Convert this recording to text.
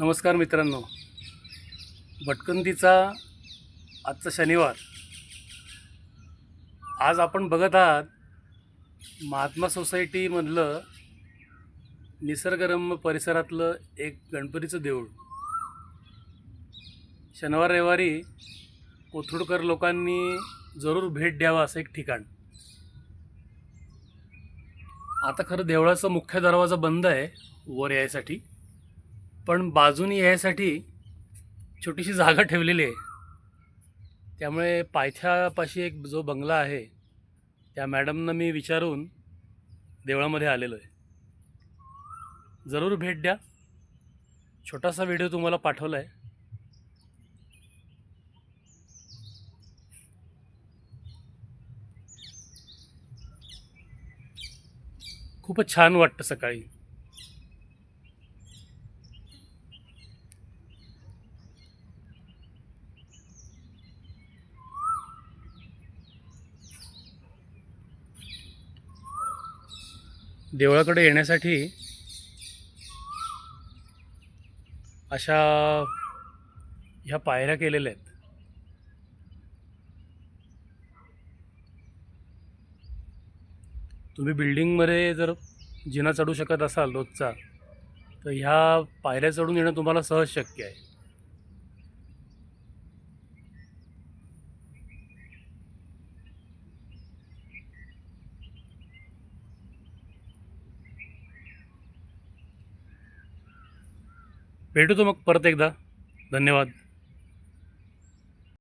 नमस्कार मित्रांनो. भटकंतीचा आजचा शनिवार. आज आपण बघत आहात महात्मा सोसायटीमधलं निसर्गरम्य परिसरातलं एक गणपतीचं देऊळ. शनिवार रविवारी कोथरूडकर लोकांनी जरूर भेट द्यावा असं एक ठिकाण. आता खरं देवळाचा मुख्य दरवाजा बंद आहे वर यायसाठी. पण बाजूनी यायसाठी छोटीशी जागा ठेवलेली आहे. त्यामुळे पायथ्यापाशी एक जो बंगला आहे त्या मॅडमनं मी विचारून देवळामध्ये आलेलो आहे. जरूर भेट द्या. छोटासा व्हिडिओ तुम्हाला पाठवला आहे. खूपच छान वाटतं सकाळी. देवळाकडे येण्यासाठी अशा ह्या पायऱ्या केलेल्या आहेत. तुम्ही बिल्डिंगमध्ये जर जिना चढू शकत असाल रोजचा तर ह्या पायऱ्या चढून येणं तुम्हाला सहज शक्य आहे. भेटू तो मग परत एकदा. धन्यवाद.